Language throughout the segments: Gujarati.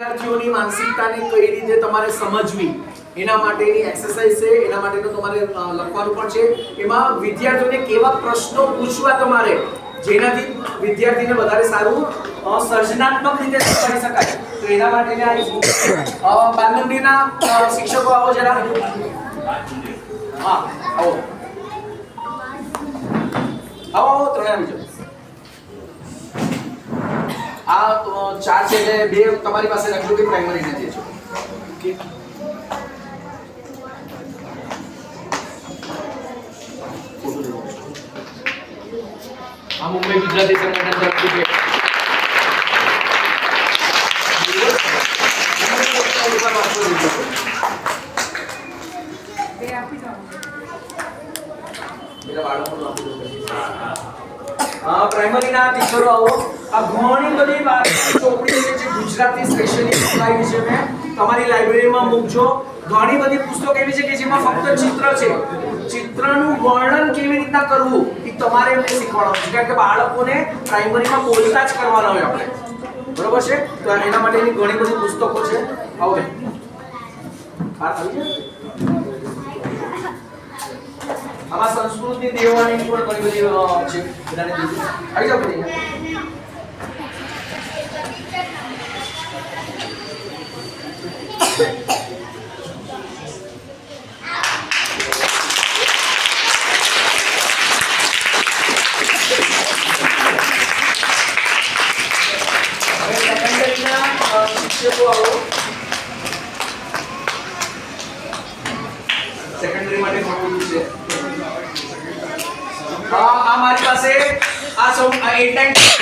વિદ્યાર્થીઓની માનસિકતાને કઈ રીતે તમારે સમજવી, એના માટેની એક્સરસાઇઝ છે, એના માટેનું તમારે લખવાનું પણ છે. એમાં વિદ્યાર્થીઓને કેવા પ્રશ્નો પૂછવા તમારે, જેનાથી વિદ્યાર્થીને વધારે સારું સર્જનાત્મક રીતે કરી શકાય. તો એના માટેની આ બાલમંદિરના શિક્ષકો આવો જરા. હા, આવો. આવો ત્રણે આવી જાઓ. આ ચાર છે એટલે બે તમારી પાસે લખજો કે પ્રાઇમરી નથી છે. ઓકે આ મુંબઈ ગુજરાતી સંગઠન તરફથી પેલા બાળકો આપી દો. હા. પ્રાઇમરીના ટીચરો આવો. આ ઘણી બધી વાત ચોપડી છે જે ગુજરાતી સ્પેશિયલી લાવી છે મેં તમારી લાઇબ્રેરીમાં મૂકજો. ઘણી બધી પુસ્તકો એવી છે કે જેમાં ફક્ત ચિત્ર છે. ચિત્રનું વર્ણન કેવી રીતના કરવું એ તમારે એમને શીખવાડવાનું કારણ કે બાળકોને પ્રાઇમરીમાં બોલતા જ કરવાના હોય આપણે. બરોબર છે? તો એના માટેની ઘણી બધી પુસ્તકો છે. આવો આ હા, આવી જાય આમાં સંસ્કૃતિ દેવાની પણ ઘણી બધી છે. બધાને આવી જાઓ બધી. શિક્ષકો માટે ઘણું છે. આ મારી પાસે આ સૌ આ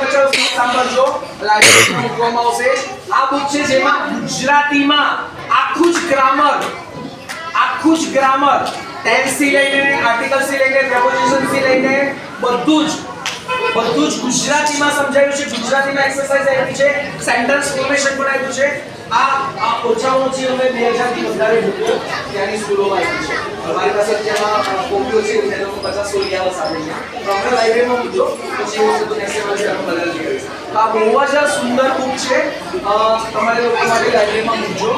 કચરો સાંભળજો. લાઈવ મૂકવામાં આવશે. આ બુક છે જેમાં ગુજરાતીમાં આખું જ ગ્રામર આખું જ ગ્રામર ટેન્સથી લઈને આર્ટિકલથી લઈને પ્રેપોઝિશનથી લઈને બધું જ બધું જ ગુજરાતીમાં સમજાયું છે. ગુજરાતીમાં એક્સરસાઇઝ આપી છે. સેન્ટેન્સ ફોર્મેશન પણ આપ્યું છે. આ આ ઓછામાં ઓછી અમે 2000 થી વધારે બુકો ત્યાંની સ્કૂલોમાં આપી છે. અમારી પાસે અત્યારમાં કોપીઓ છે 50 સો લિયાવસ આપે છે તો લાઇબ્રેરીમાં મૂકજો પછી એવું છે તો નેક્સ્ટ વર્ષે આપણે બદલી કરીશું તો આ બહુ જ સુંદર બુક છે તમારે લોકો માટે લાઇબ્રેરીમાં મૂકજો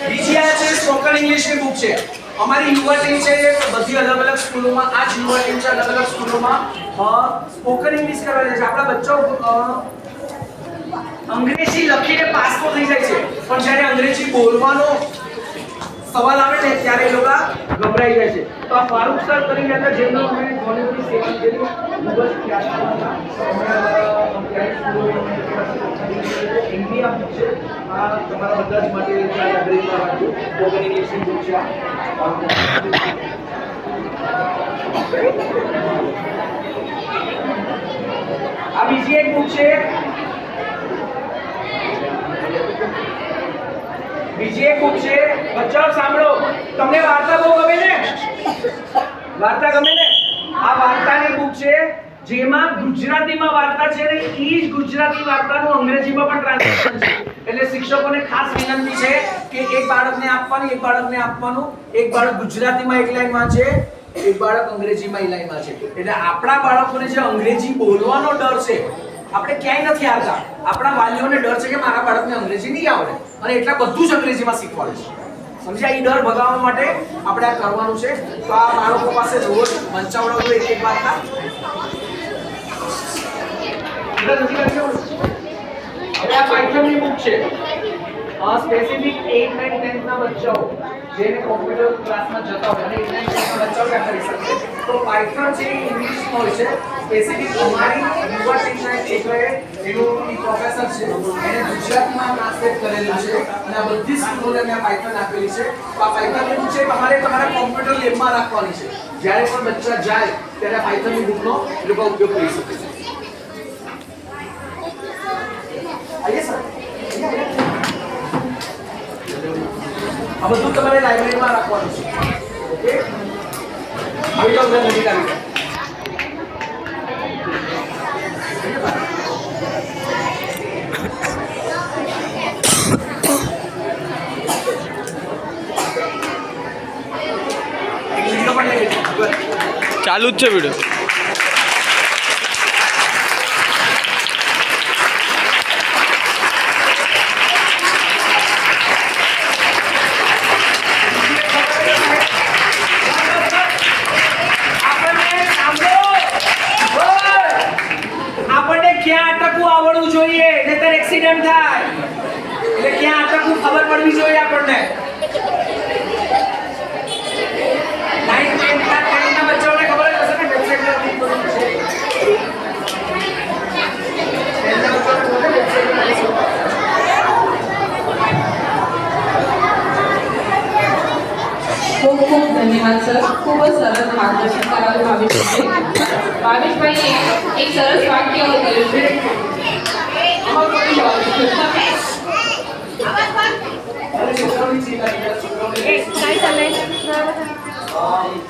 બીજી આ છે સ્પોકન ઇંગ્લિશની બુક છે અમારી યુવા ટીમ છે બધી અલગ અલગ સ્કૂલોમાં આ જ યુવા ટીમ છે અલગ અલગ સ્કૂલોમાં સ્પોકન ઇંગ્લિશ કરવા જાય છે આપણા બચ્ચાઓ અંગ્રેજી લખીને પાસ તો થઈ જાય છે પણ જ્યારે અંગ્રેજી બોલવાનો સવાલ આવે ને ત્યારે એ લોકો ગભરાઈ જાય છે. તો આ ફારૂક સર કરીને હતા, જેમનો અમે બધી સેવા કરી ત્યારે ઇન્ડિયા છે. આ તમારા બધા જ માટે લાઇબ્રેરીમાં આ બીજી એક બુક છે. બીજી એક છે. બચ્ચાઓ, સાંભળો. તમને વાર્તા બહુ ગમે ને? વાર્તા ગમે ને? આ વાર્તાની બુક છે, જેમાં ગુજરાતીમાં વાર્તા છે ને એ જ ગુજરાતી વાર્તાનું અંગ્રેજીમાં પણ ટ્રાન્સલેશન છે. એટલે શિક્ષકોને ખાસ વિનંતી છે કે એક બાળકને આપવાની, એક બાળકને આપવાનું. એક બાળક ગુજરાતીમાં એક લાઈનમાં છે, એક બાળક અંગ્રેજીમાં એક લાઈનમાં છે. એટલે આપણા બાળકોને જે અંગ્રેજી બોલવાનો ડર છે, આપણે ક્યાંય નથી આવતા. આપણા વાલીઓને ડર છે કે મારા બાળકને અંગ્રેજી નહીં આવડે. અને એટલા બધું જ અંગ્રેજીમાં શીખવાડે છે. સમજ્યા? એ ડર ભગાવવા માટે આપણે આ કરવાનું છે. તો આ બાળકો પાસે રોજ વંચાવડાવું એક એક જવું? હવે આ પાયથનની બુક છે. સ્પેસિફિક 8 9 10 ના બચ્ચાઓ જેને કોમ્પ્યુટર ક્લાસમાં જતા હોય, અને 8 9 10 ના બચ્ચાઓ આ કરી શકે તો પાયથન છે ઇંગ્લિશ હોય છે. સ્પેસિફિક અમારી યુનિવર્સિટીના છોકરાએ એનું પ્રોફેસર છે. એને ગુજરાતમાં ટ્રાન્સલેટ કરેલું છે. અને આ બધી સ્કૂલોને મેં પાયથન આપેલી છે. તો આ પાયથનની બુક છે તમારે તમારા કોમ્પ્યુટર લેબમાં રાખવાની છે. જ્યારે પણ બચ્ચા જાય, ત્યારે પાયથનની બુકનો એ લોકો ઉપયોગ કરી શકે છે આઈએ સર આ બધું તમારે લાઇબ્રેરીમાં રાખવાનું છે ઓકે આવી જાઓ બધા નજીક આવી જાઓ એક વીડિયો એક્સિડન્ટ થાય. એટલે ક્યાં અટકવું ખબર પડવી જોઈએ આપણને. ખૂબ ખૂબ ધન્યવાદ, સર. ખૂબ જ સરસ માર્ગદર્શન કરાવ્યું ભાવેશભાઈ ભાવેશભાઈએ એક સરસ વાક્ય કર્યું છોકરાઓની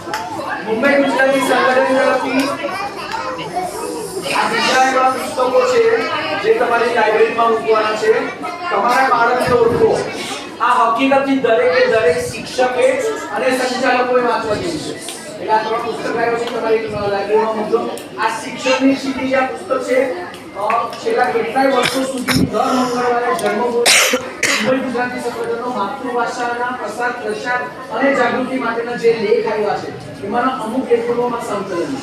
મુંબઈ ગુજરાતી સંગઠન તરફથી આ બીજા એવા પુસ્તકો છે જે તમારી લાઇબ્રેરીમાં મૂકવાના છે તમારા બાળકને ઓળખો આ હકીકતથી દરેકે દરેક શિક્ષકે અને સંચાલકોએ વાંચવા જેવું છે એટલે આ ત્રણ પુસ્તક આવ્યો છે તમારી લાઇબ્રેરીમાં મૂકજો આ શિક્ષણની ક્ષિતિજ જે આ પુસ્તક છે અ, છેલ્લા કેટલાય વર્ષો સુધી દર મંગળવારે જન્મભૂમિ મુંબઈ ગુજરાતી સંગઠનનો માતૃભાષાના પ્રસાર પ્રસાર અને જાગૃતિ માટેના જે લેખ આવ્યા છે, એમાંના અમુક લેખોમાં સંકલન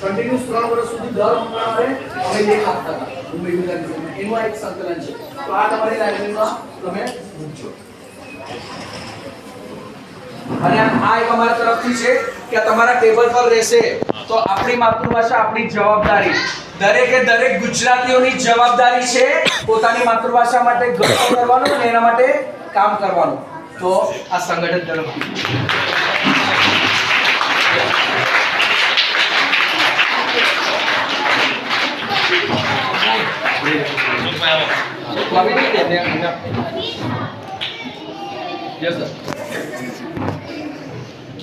કન્ટિન્યુઅસ ત્રણ વર્ષ સુધી દર મંગળવારે અમે લેખ આપતા હતા, મુંબઈ ગુજરાતી સંગઠન એક સંકલન છે. તો આ તમારી લાઇબ્રેરીમાં તમે અને આ એક અમારા તરફથી છે કે તમારા ટેબલ પર રહેશે. તો આપણી માતૃભાષા, આપણી જવાબદારી. દરેકે દરેક ગુજરાતીઓની જવાબદારી છે પોતાની માતૃભાષા માટે ગર્વ કરવાનો અને એના માટે કામ કરવાનું. તો આ સંગઠન તરફથી. યસ સર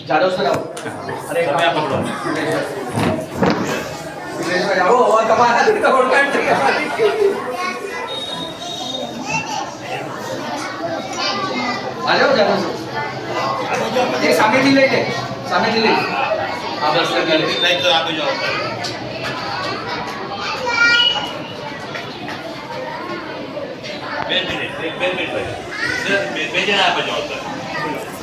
જાદવ સર આવો અરે તમે આ પકડો. સુરેશભાઈ આવો હવે તમારાથી તો ઓળખાણ થઈ અમારી. આ જાઓ જાદવ સર એ સામેથી લઈ લે સામેથી લઈ લે. હા બસ સર લઈ લે નહીં તો આપી જાઓ સર. બે મિનિટ એક બે